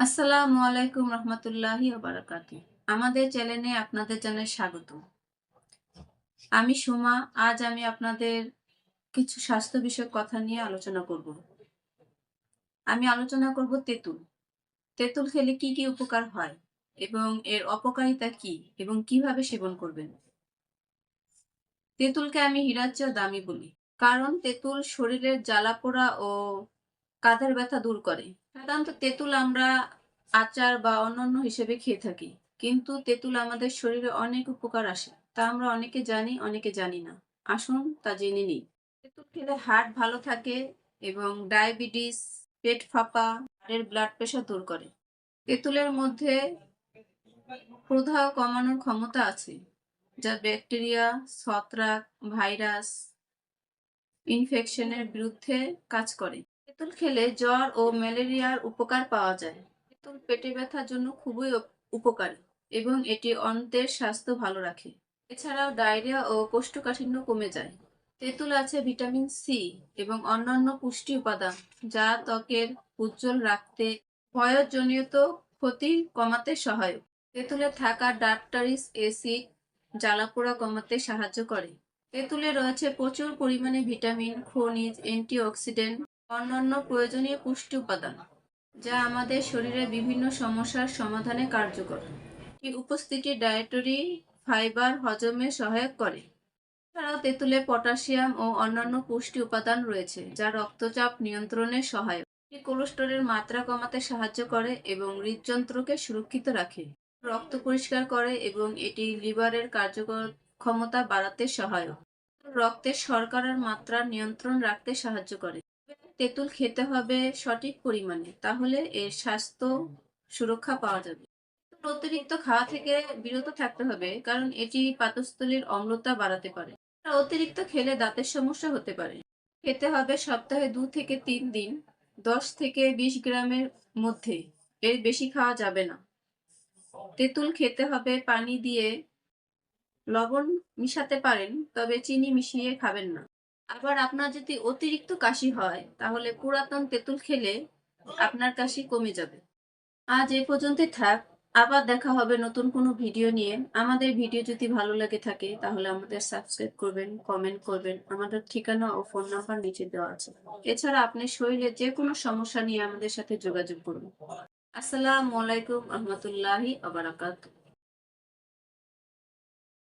আসসালামু আলাইকুম রহমতুল্লাহি বারাকাতু আমাদের চ্যানেলে আপনাদের জানাই স্বাগত আমি সুমা, আজ আমি আপনাদের কিছু স্বাস্থ্য বিষয়ক কথা নিয়ে আলোচনা করব। আমি আলোচনা করব তেঁতুল। তেঁতুল খেলে কি কি উপকার হয় এবং এর অপকারিতা কি এবং কীভাবে সেবন করবেন? তেঁতুলকে আমি হীরার চেয়েও দামি বলি, কারণ তেঁতুল শরীরের জ্বালাপোড়া ও কাঁধের ব্যথা দূর করে। সাধারণত তেঁতুল আমরা আচার বা অন্যান্য হিসেবে খেয়ে থাকি। কিন্তু তেঁতুল আমাদের শরীরে অনেক উপকার আসে, তা আমরা অনেকে জানি অনেকে জানি না। আসুন তা জেনে নিই। তেঁতুল খেলে হার্ট ভালো থাকে এবং ডায়াবেটিস, পেট ফাঁপা হার্টের ব্লাড প্রেশার দূর করে। তেঁতুলের মধ্যে প্রদাহ কমানোর ক্ষমতা আছে, যা ব্যাকটেরিয়া, ছত্রাক, ভাইরাস ইনফেকশনের বিরুদ্ধে কাজ করে। তেঁতুল খেলে জ্বর ও ম্যালেরিয়ার উপকার পাওয়া যায়। তেঁতুল পেটে ব্যথার জন্য খুবই উপকারী এবং এটি অন্ত্রের স্বাস্থ্য ভালো রাখে। এছাড়াও ডায়রিয়া ও কোষ্ঠকাঠিন্য কমে যায়। তেঁতুল আছে ভিটামিন সি এবং অন্যান্য পুষ্টি উপাদান যা ত্বকের উজ্জ্বল রাখতে বয়সজনিত ক্ষতি কমাতে সহায়ক। তেঁতুলে থাকা ডাক্টারিস অ্যাসিড জ্বালাপোড়া কমাতে সাহায্য করে। তেঁতুলে রয়েছে প্রচুর পরিমাণে ভিটামিন, খনিজ, অ্যান্টিঅক্সিডেন্ট অন্যান্য প্রয়োজনীয় পুষ্টি উপাদান, যা আমাদের শরীরে বিভিন্ন সমস্যার সমাধানে কার্যকর। এই উপস্থিতি ডায়েটরি ফাইবার হজমে সহায়ক করে। এছাড়াও তেঁতুলে পটাশিয়াম ও অন্যান্য পুষ্টি উপাদান রয়েছে, যা রক্তচাপ নিয়ন্ত্রণে সহায়ক। এটি কোলেস্টেরলের মাত্রা কমাতে সাহায্য করে এবং হৃদযন্ত্রকে সুরক্ষিত রাখে। রক্ত পরিষ্কার করে এবং এটি লিভারের কার্যকর ক্ষমতা বাড়াতে সহায়ক। রক্তের শর্করার মাত্রা নিয়ন্ত্রণ রাখতে সাহায্য করে। তেঁতুল খেতে হবে সঠিক পরিমাণে তাহলে এর স্বাস্থ্য সুরক্ষা পাওয়া যাবে। অতিরিক্ত খাওয়া থেকে বিরত থাকতে হবে কারণ এটি পাকস্থলীর অম্লতা বাড়াতে পারে। অতিরিক্ত খেলে দাঁতের সমস্যা হতে পারে। খেতে হবে সপ্তাহে দু থেকে তিন দিন দশ থেকে বিশ গ্রামের মধ্যে। এর বেশি খাওয়া যাবে না। তেঁতুল খেতে হবে পানি দিয়ে। লবণ মিশাতে পারেন তবে চিনি মিশিয়ে খাবেন না। আবার আপনার যদি অতিরিক্ত কাশি হয়, তাহলে পুরাতন তেঁতুল খেলে আপনার কাশি কমে যাবে। আজ এ পর্যন্তই থাক, আবার দেখা হবে নতুন কোনো ভিডিও নিয়ে। আমাদের ভিডিও যদি ভালো লাগে থাকে, তাহলে আমাদের সাবস্ক্রাইব করবেন, কমেন্ট করবেন। আমাদের ঠিকানা ও ফোন নাম্বার নিচে দেওয়া আছে। এছাড়া আপনি শরীরে যে কোনো সমস্যা নিয়ে আমাদের সাথে যোগাযোগ করুন। আসসালামু আলাইকুম রহমতুল্লাহি আবরাকাতুহ